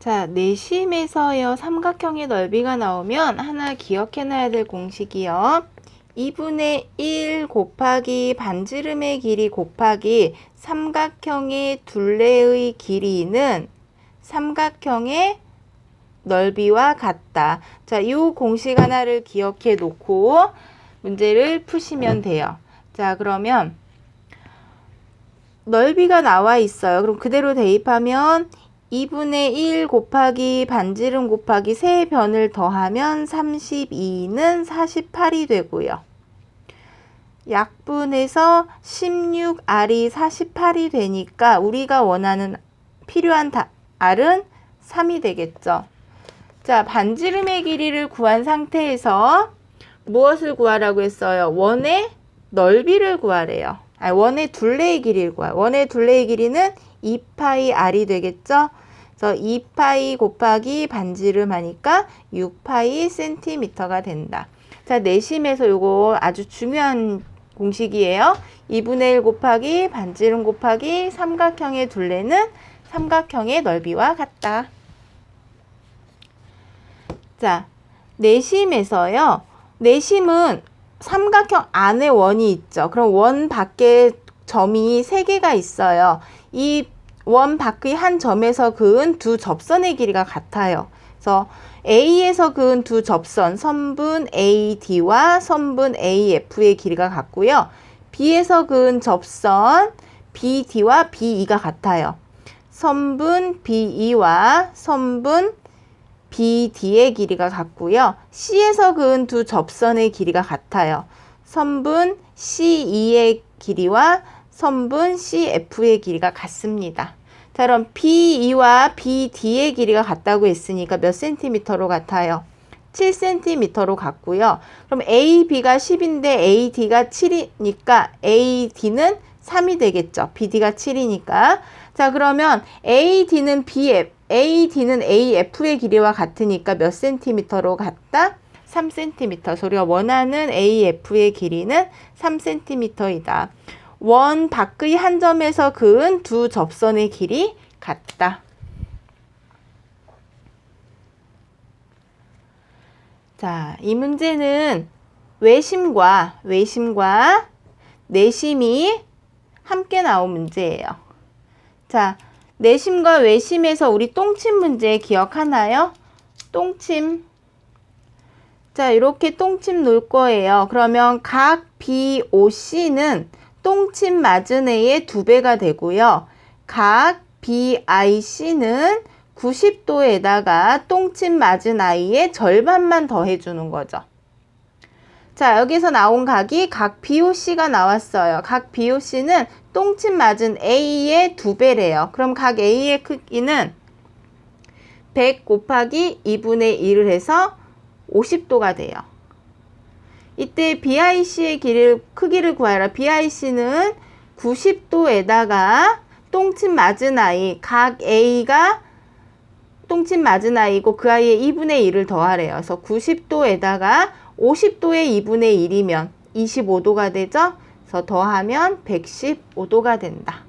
자, 내심에서요, 삼각형의 넓이가 나오면 하나 기억해놔야 될 공식이요. 2분의 1 곱하기 반지름의 길이 곱하기 삼각형의 둘레의 길이는 삼각형의 넓이와 같다. 자, 이 공식 하나를 기억해 놓고 문제를 푸시면 돼요. 자, 그러면 넓이가 나와 있어요. 그럼 그대로 대입하면 2분의 1 곱하기 반지름 곱하기 세 변을 더하면 32는 48이 되고요. 약분해서 16R이 48이 되니까 우리가 원하는 필요한 다, R은 3이 되겠죠. 자, 반지름의 길이를 구한 상태에서 무엇을 구하라고 했어요? 원의 넓이를 구하래요. 아, 원의 둘레의 길이를 구하. 원의 둘레의 길이는 2파이 r이 되겠죠? 그래서 2파이 곱하기 반지름 하니까 6파이 센티미터가 된다. 자, 내심에서 요거 아주 중요한 공식이에요. 2분의 1 곱하기 반지름 곱하기 삼각형의 둘레는 삼각형의 넓이와 같다. 자, 내심에서요. 내심은 삼각형 안에 원이 있죠. 그럼 원 밖에 점이 세 개가 있어요. 이 원 밖의 한 점에서 그은 두 접선의 길이가 같아요. 그래서 A에서 그은 두 접선, 선분 AD와 선분 AF의 길이가 같고요. B에서 그은 접선 BD와 BE가 같아요. 선분 BE와 선분 BD의 길이가 같고요. C에서 그은 두 접선의 길이가 같아요. 선분 CE의 길이와 선분 CF의 길이가 같습니다. 자, 그럼 BE와 BD의 길이가 같다고 했으니까 몇 센티미터로 같아요? 7cm로 같고요. 그럼 AB가 10인데 AD가 7이니까 AD는 3이 되겠죠. BD가 7이니까. 자, 그러면 AD는 BF, AD는 AF의 길이와 같으니까 몇 센티미터로 같다? 3cm. 소리가 원하는 AF의 길이는 3cm이다. 원 밖의 한 점에서 그은 두 접선의 길이 같다. 자, 이 문제는 외심과 외심과 내심이 함께 나온 문제예요. 자, 내심과 외심에서 우리 똥침 문제 기억하나요? 똥침. 자, 이렇게 똥침 놓을 거예요. 그러면 각 BOC는 똥침 맞은 애의 두 배가 되고요. 각 BIC는 90도에다가 똥침 맞은 아이의 절반만 더해주는 거죠. 자, 여기서 나온 각이 각 BOC가 나왔어요. 각 BOC는 똥침 맞은 A의 두 배래요. 그럼 각 A의 크기는 100 곱하기 2분의 1을 해서 50도가 돼요. 이때 BIC의 길이를, 크기를 구하라. BIC는 90도에다가 똥침 맞은 아이, 각 A가 똥침 맞은 아이고 그 아이의 2분의 1을 더하래요. 그래서 90도에다가 50도의 2분의 1이면 25도가 되죠. 그래서 더하면 115도가 된다.